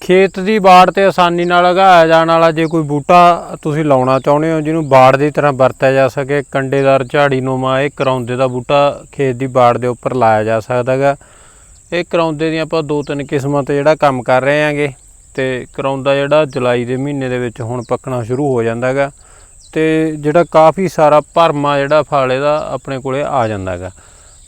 ਖੇਤ ਦੀ ਬਾੜ ਤੇ ਆਸਾਨੀ ਨਾਲ ਉਗਾਇਆ ਜਾਣ ਵਾਲਾ ਜੇ ਕੋਈ ਬੂਟਾ ਤੁਸੀਂ ਲਾਉਣਾ ਚਾਹੁੰਦੇ ਹੋ, ਜਿਹਨੂੰ ਬਾੜ ਦੀ ਤਰ੍ਹਾਂ ਵਰਤਿਆ ਜਾ ਸਕੇ, ਕੰਡੇਦਾਰ ਝਾੜੀ ਨੂਮਾ, ਇਹ ਕਰਾਉਂਦੇ ਦਾ ਬੂਟਾ ਖੇਤ ਦੀ ਬਾੜ ਦੇ ਉੱਪਰ ਲਾਇਆ ਜਾ ਸਕਦਾ ਗਾ ਇਹ ਕਰਾਉਂਦੇ ਦੀਆਂ ਆਪਾਂ ਦੋ ਤਿੰਨ ਕਿਸਮਾਂ ਤੇ ਜਿਹੜਾ ਕੰਮ ਕਰ ਰਹੇ ਹਾਂਗੇ, ਤੇ ਕਰਾਉਂਦਾ ਜਿਹੜਾ ਜੁਲਾਈ ਦੇ ਮਹੀਨੇ ਦੇ ਵਿੱਚ ਹੁਣ ਪੱਕਣਾ ਸ਼ੁਰੂ ਹੋ ਜਾਂਦਾ ਗਾ ਤੇ ਜਿਹੜਾ ਕਾਫੀ ਸਾਰਾ ਭਰਮਾ ਜਿਹੜਾ ਫਲ ਇਹਦਾ ਆਪਣੇ ਕੋਲੇ ਆ ਜਾਂਦਾ ਗਾ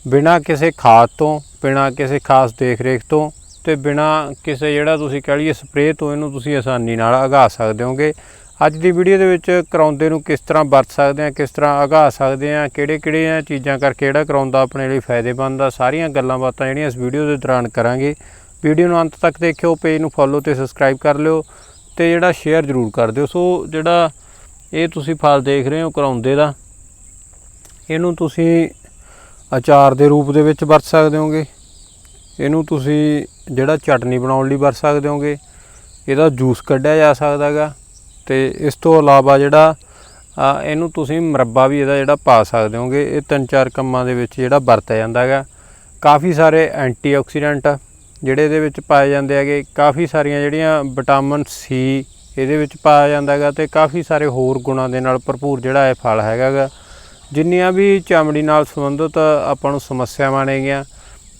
ਬਿਨਾਂ ਕਿਸੇ ਖਾਦ ਤੋਂ, ਬਿਨਾਂ ਕਿਸੇ ਖਾਸ ਦੇਖ ਰੇਖ ਤੋਂ ਤੇ ਬਿਨਾਂ ਕਿਸੇ ਜਿਹੜਾ ਤੁਸੀਂ ਕਹ ਲਈਏ ਸਪਰੇਅ ਤੋਂ ਇਹਨੂੰ ਤੁਸੀਂ ਆਸਾਨੀ ਨਾਲ ਉਗਾ ਸਕਦੇ ਹੋਗੇ। ਅੱਜ ਦੀ ਵੀਡੀਓ ਦੇ ਵਿੱਚ ਕਰਾਉਂਦੇ ਨੂੰ ਕਿਸ ਤਰ੍ਹਾਂ ਵਰਤ ਸਕਦੇ ਆ ਕਿਸ ਤਰ੍ਹਾਂ ਉਗਾ ਸਕਦੇ ਆ ਕਿਹੜੇ ਕਿਹੜੀਆਂ ਚੀਜ਼ਾਂ ਕਰਕੇ ਜਿਹੜਾ ਕਰਾਉਂਦਾ ਆਪਣੇ ਲਈ ਫਾਇਦੇਮੰਦ ਆ, ਸਾਰੀਆਂ ਗੱਲਾਂ ਬਾਤਾਂ ਜਿਹੜੀਆਂ ਇਸ ਵੀਡੀਓ ਦੇ ਦੌਰਾਨ ਕਰਾਂਗੇ। ਵੀਡੀਓ ਨੂੰ ਅੰਤ ਤੱਕ ਦੇਖਿਓ, ਪੇਜ ਨੂੰ ਫੋਲੋ ਤੇ ਸਬਸਕ੍ਰਾਈਬ ਕਰ ਲਿਓ ਤੇ ਜਿਹੜਾ ਸ਼ੇਅਰ ਜ਼ਰੂਰ ਕਰ ਦਿਓ। ਸੋ ਜਿਹੜਾ ਇਹ ਤੁਸੀਂ ਫਲ ਦੇਖ ਰਹੇ ਹੋ ਕਰਾਉਂਦੇ ਦਾ, ਇਹਨੂੰ ਤੁਸੀਂ ਅਚਾਰ ਦੇ ਰੂਪ ਦੇ ਵਿੱਚ ਵਰਤ ਸਕਦੇ ਹੋਗੇ। ਇਹਨੂੰ ਤੁਸੀਂ ਜਿਹੜਾ ਚਟਨੀ ਬਣਾਉਣ ਲਈ ਵਰਤ ਸਕਦੇ ਹੋਗੇ, ਇਹਦਾ ਜੂਸ ਕੱਢਿਆ ਜਾ ਸਕਦਾ ਹੈਗਾ ਤੇ ਇਸ ਤੋਂ ਇਲਾਵਾ ਜਿਹੜਾ ਇਹਨੂੰ ਤੁਸੀਂ ਮੁਰੱਬਾ ਵੀ ਇਹਦਾ ਜਿਹੜਾ ਪਾ ਸਕਦੇ ਹੋਗੇ, ਇਹ ਤਿੰਨ ਚਾਰ ਕੰਮਾਂ ਦੇ ਵਿੱਚ ਜਿਹੜਾ ਵਰਤਿਆ ਜਾਂਦਾ ਹੈਗਾ। ਕਾਫੀ ਸਾਰੇ ਐਂਟੀਆਕਸੀਡੈਂਟ ਜਿਹੜੇ ਇਹਦੇ ਵਿੱਚ ਪਾਏ ਜਾਂਦੇ ਹੈਗੇ, ਕਾਫੀ ਸਾਰੀਆਂ ਜਿਹੜੀਆਂ ਵਿਟਾਮਿਨ ਸੀ ਇਹਦੇ ਵਿੱਚ ਪਾਇਆ ਜਾਂਦਾ ਹੈਗਾ ਤੇ ਕਾਫੀ ਸਾਰੇ ਹੋਰ ਗੁਣਾਂ ਦੇ ਨਾਲ ਭਰਪੂਰ ਜਿਹੜਾ ਇਹ ਫਲ ਹੈਗਾ ਗਾ ਜਿੰਨੀਆਂ ਵੀ ਚਮੜੀ ਨਾਲ ਸੰਬੰਧਿਤ ਆਪਾਂ ਨੂੰ ਸਮੱਸਿਆਵਾਂ ਨੇਗੀਆਂ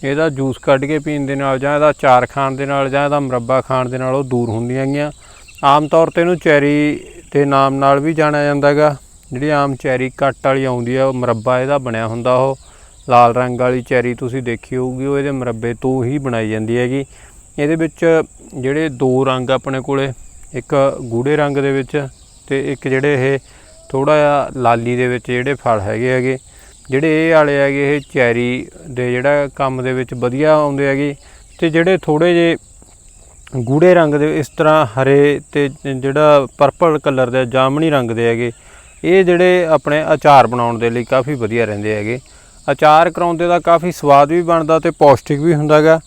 ਇਹਦਾ ਜੂਸ ਕੱਢ ਕੇ ਪੀਣ ਦੇ ਨਾਲ ਜਾਂ ਇਹਦਾ ਚਾਰ ਖਾਣ ਦੇ ਨਾਲ ਜਾਂ ਇਹਦਾ ਮੁਰੱਬਾ ਖਾਣ ਦੇ ਨਾਲ ਉਹ ਦੂਰ ਹੁੰਦੀਆਂ ਗੀਆਂ ਆਮ ਤੌਰ ਤੇ ਇਹਨੂੰ ਚੈਰੀ ਦੇ ਨਾਮ ਨਾਲ ਵੀ ਜਾਣਿਆ ਜਾਂਦਾ ਹੈਗਾ। ਜਿਹੜੀ ਆਮ ਚੈਰੀ ਕੱਟ ਵਾਲੀ ਆਉਂਦੀ ਆ, ਉਹ ਮੁਰੱਬਾ ਇਹਦਾ ਬਣਿਆ ਹੁੰਦਾ ਉਹ। ਲਾਲ ਰੰਗ ਵਾਲੀ ਚੈਰੀ ਤੁਸੀਂ ਦੇਖੀ ਹੋਊਗੀ, ਉਹ ਇਹਦੇ ਮੁਰੱਬੇ ਤੋਂ ਹੀ ਬਣਾਈ ਜਾਂਦੀ ਹੈਗੀ। ਇਹਦੇ ਵਿੱਚ ਜਿਹੜੇ ਦੋ ਰੰਗ ਆਪਣੇ ਕੋਲੇ, ਇੱਕ ਗੂੜੇ ਰੰਗ ਦੇ ਵਿੱਚ ਤੇ ਇੱਕ ਜਿਹੜੇ ਇਹ ਥੋੜਾ ਜਿਹਾ ਲਾਲੀ ਦੇ ਵਿੱਚ ਜਿਹੜੇ ਫਲ ਹੈਗੇ ਹੈਗੇ। ਜਿਹੜੇ ਇਹ ਵਾਲੇ ਹੈਗੇ ਇਹ ਚੈਰੀ ਦੇ ਜਿਹੜਾ ਕੰਮ ਦੇ ਵਿੱਚ ਵਧੀਆ ਆਉਂਦੇ ਹੈਗੇ ਤੇ ਜਿਹੜੇ ਥੋੜੇ ਜੇ ਗੂੜੇ ਰੰਗ ਦੇ ਇਸ ਤਰ੍ਹਾਂ ਹਰੇ ਤੇ ਜਿਹੜਾ ਪਰਪਲ ਕਲਰ ਦੇ ਜਾਮਣੀ ਰੰਗ ਦੇ ਹੈਗੇ, ਇਹ ਜਿਹੜੇ ਆਪਣੇ ਅਚਾਰ ਬਣਾਉਣ ਦੇ ਲਈ ਕਾਫੀ ਵਧੀਆ ਰਹਿੰਦੇ ਹੈਗੇ। ਅਚਾਰ ਕਰਾਉਂਦੇ ਦਾ ਕਾਫੀ ਸਵਾਦ ਵੀ ਬਣਦਾ ਤੇ ਪੌਸ਼ਟਿਕ ਵੀ ਹੁੰਦਾ ਹੈਗਾ।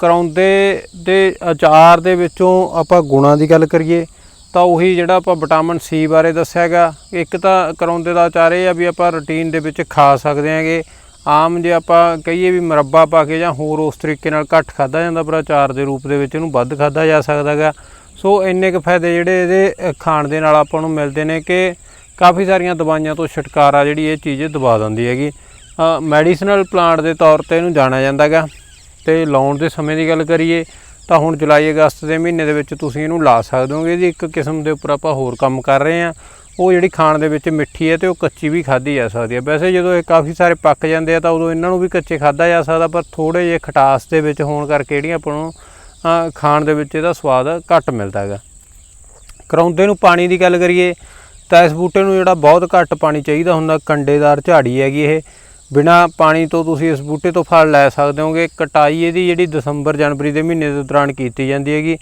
ਕਰਾਉਂਦੇ ਦੇ ਅਚਾਰ ਦੇ ਵਿੱਚੋਂ ਆਪਾਂ ਗੁਣਾਂ ਦੀ ਗੱਲ ਕਰੀਏ ਤਾਂ ਉਹੀ ਜਿਹੜਾ ਆਪਾਂ ਵਿਟਾਮਿਨ ਸੀ ਬਾਰੇ ਦੱਸਿਆ ਹੈਗਾ। ਇੱਕ ਤਾਂ ਕਰਾਉਂਦੇ ਦਾ ਆਚਾਰ ਇਹ ਆ ਵੀ ਆਪਾਂ ਰੂਟੀਨ ਦੇ ਵਿੱਚ ਖਾ ਸਕਦੇ ਹਾਂਗੇ। ਆਮ ਜੇ ਆਪਾਂ ਕਹੀਏ ਵੀ ਮੁਰੱਬਾ ਪਾ ਕੇ ਜਾਂ ਹੋਰ ਉਸ ਤਰੀਕੇ ਨਾਲ ਘੱਟ ਖਾਦਾ ਜਾਂਦਾ, ਪਰ ਅਚਾਰ ਦੇ ਰੂਪ ਦੇ ਵਿੱਚ ਇਹਨੂੰ ਵੱਧ ਖਾਦਾ ਜਾ ਸਕਦਾ ਹੈਗਾ। ਸੋ ਇੰਨੇ ਕੁ ਫਾਇਦੇ ਜਿਹੜੇ ਇਹਦੇ ਖਾਣ ਦੇ ਨਾਲ ਆਪਾਂ ਨੂੰ ਮਿਲਦੇ ਨੇ ਕਿ ਕਾਫੀ ਸਾਰੀਆਂ ਦਵਾਈਆਂ ਤੋਂ ਛੁਟਕਾਰਾ ਜਿਹੜੀ ਇਹ ਚੀਜ਼ ਦਵਾ ਦਿੰਦੀ ਹੈਗੀ। ਮੈਡੀਸਨਲ ਪਲਾਂਟ ਦੇ ਤੌਰ ਤੇ ਇਹਨੂੰ ਜਾਣਿਆ ਜਾਂਦਾ ਹੈਗਾ। ਤੇ ਲਾਉਣ ਦੇ ਸਮੇਂ ਦੀ ਗੱਲ ਕਰੀਏ ਤਾਂ ਹੁਣ ਜੁਲਾਈ ਅਗਸਤ ਦੇ ਮਹੀਨੇ ਦੇ ਵਿੱਚ ਤੁਸੀਂ ਇਹਨੂੰ ਲਾ ਸਕਦੇ ਹੋਗੇ ਇਹਦੀ ਇੱਕ ਕਿਸਮ ਦੇ ਉੱਪਰ ਆਪਾਂ ਹੋਰ ਕੰਮ ਕਰ ਰਹੇ ਹਾਂ। ਉਹ ਜਿਹੜੀ ਖਾਣ ਦੇ ਵਿੱਚ ਮਿੱਠੀ ਹੈ ਤੇ ਉਹ ਕੱਚੀ ਵੀ ਖਾਧੀ ਜਾ ਸਕਦੀ ਹੈ। ਵੈਸੇ ਜਦੋਂ ਇਹ ਕਾਫੀ ਸਾਰੇ ਪੱਕ ਜਾਂਦੇ ਆ ਤਾਂ ਉਦੋਂ ਇਹਨਾਂ ਨੂੰ ਵੀ ਕੱਚੇ ਖਾਧਾ ਜਾ ਸਕਦਾ, ਪਰ ਥੋੜੇ ਜਿਹੇ ਖਟਾਸ ਦੇ ਵਿੱਚ ਹੋਣ ਕਰਕੇ ਜਿਹੜੀਆਂ ਆਪਾਂ ਨੂੰ ਖਾਣ ਦੇ ਵਿੱਚ ਇਹਦਾ ਸਵਾਦ ਘੱਟ ਮਿਲਦਾ ਹੈਗਾ। ਕਰਾਉਂਦੇ ਨੂੰ ਪਾਣੀ ਦੀ ਗੱਲ ਕਰੀਏ ਤਾਂ ਇਸ ਬੂਟੇ ਨੂੰ ਜਿਹੜਾ ਬਹੁਤ ਘੱਟ ਪਾਣੀ ਚਾਹੀਦਾ ਹੁੰਦਾ, ਕੰਡੇਦਾਰ ਝਾੜੀ ਹੈਗੀ ਇਹ। ਬਿਨਾ ਪਾਣੀ ਤੋਂ ਤੁਸੀਂ ਇਸ ਬੂਟੇ ਤੋਂ ਫਲ ਲੈ ਸਕਦੇ ਹੋਗੇ। ਕਟਾਈ ਇਹਦੀ ਜਿਹੜੀ ਦਸੰਬਰ, ਜਨਵਰੀ ਦੇ ਮਹੀਨੇ ਦੇ ਦੌਰਾਨ ਕੀਤੀ ਜਾਂਦੀ ਹੈਗੀ।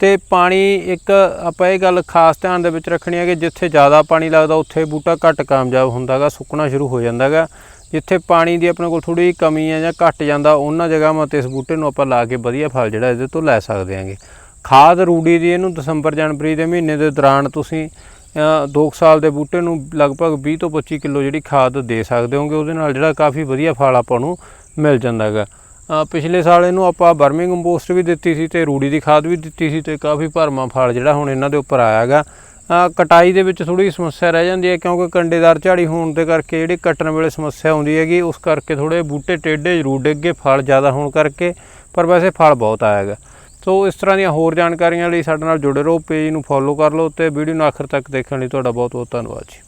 ਤੇ ਪਾਣੀ ਇੱਕ ਆਪਾਂ ਇਹ ਗੱਲ ਖਾਸ ਧਿਆਨ ਦੇ ਵਿੱਚ ਰੱਖਣੀ ਹੈ ਕਿ ਜਿੱਥੇ ਜ਼ਿਆਦਾ ਪਾਣੀ ਲੱਗਦਾ ਉੱਥੇ ਬੂਟਾ ਘੱਟ ਕਾਮਯਾਬ ਹੁੰਦਾਗਾ, ਸੁੱਕਣਾ ਸ਼ੁਰੂ ਹੋ ਜਾਂਦਾਗਾ। ਜਿੱਥੇ ਪਾਣੀ ਦੀ ਆਪਣੇ ਕੋਲ ਥੋੜੀ ਜਿਹੀ ਕਮੀ ਹੈ ਜਾਂ ਘੱਟ ਜਾਂਦਾ, ਉਹਨਾਂ ਜਗ੍ਹਾਵਾਂ ਤੇ ਇਸ ਬੂਟੇ ਨੂੰ ਆਪਾਂ ਲਾ ਕੇ ਵਧੀਆ ਫਲ ਜਿਹੜਾ ਇਹਦੇ ਤੋਂ ਲੈ ਸਕਦੇ ਹਾਂਗੇ। ਖਾਦ ਰੂੜੀ ਦੀ ਇਹਨੂੰ ਦਸੰਬਰ, ਜਨਵਰੀ ਦੇ ਮਹੀਨੇ ਦੇ ਦੌਰਾਨ ਤੁਸੀਂ 2 ਸਾਲ ਦੇ ਬੂਟੇ ਨੂੰ ਲਗਭਗ 20 ਤੋਂ 25 ਕਿਲੋ ਜਿਹੜੀ ਖਾਦ ਦੇ ਸਕਦੇ ਹੋਗੇ, ਉਹਦੇ ਨਾਲ ਜਿਹੜਾ ਕਾਫੀ ਵਧੀਆ ਫਲ ਆਪਾਂ ਨੂੰ ਮਿਲ ਜਾਂਦਾ ਹੈਗਾ। ਪਿਛਲੇ ਸਾਲ ਇਹਨੂੰ ਆਪਾਂ ਬਰਮਿੰਗ ਕੰਪੋਸਟ ਵੀ ਦਿੱਤੀ ਸੀ ਤੇ ਰੂੜੀ ਦੀ ਖਾਦ ਵੀ ਦਿੱਤੀ ਸੀ ਤੇ ਕਾਫੀ ਭਰਮਾ ਫਲ ਜਿਹੜਾ ਹੁਣ ਇਹਨਾਂ ਦੇ ਉੱਪਰ ਆਇਆ ਹੈਗਾ। ਕਟਾਈ ਦੇ ਵਿੱਚ ਥੋੜੀ ਸਮੱਸਿਆ ਰਹਿ ਜਾਂਦੀ ਹੈ ਕਿਉਂਕਿ ਕੰਡੇਦਾਰ ਝਾੜੀ ਹੋਣ ਦੇ ਕਰਕੇ ਜਿਹੜੀ ਕੱਟਣ ਵੇਲੇ ਸਮੱਸਿਆ ਆਉਂਦੀ ਹੈਗੀ, ਉਸ ਕਰਕੇ ਥੋੜੇ ਬੂਟੇ ਟੇਢੇ ਜ਼ਰੂਰ ਡਿੱਗੇ ਫਲ ਜ਼ਿਆਦਾ ਹੋਣ ਕਰਕੇ, ਪਰ ਵੈਸੇ ਫਲ ਬਹੁਤ ਆਇਆ ਹੈਗਾ। ਸੋ ਇਸ ਤਰ੍ਹਾਂ ਦੀਆਂ ਹੋਰ ਜਾਣਕਾਰੀਆਂ ਲਈ ਸਾਡੇ ਨਾਲ ਜੁੜੇ ਰਹੋ, ਪੇਜ ਨੂੰ ਫੋਲੋ ਕਰ ਲਓ ਤੇ ਵੀਡੀਓ ਨੂੰ ਆਖਰ ਤੱਕ ਦੇਖਣ ਲਈ ਤੁਹਾਡਾ ਬਹੁਤ ਬਹੁਤ ਧੰਨਵਾਦ ਜੀ।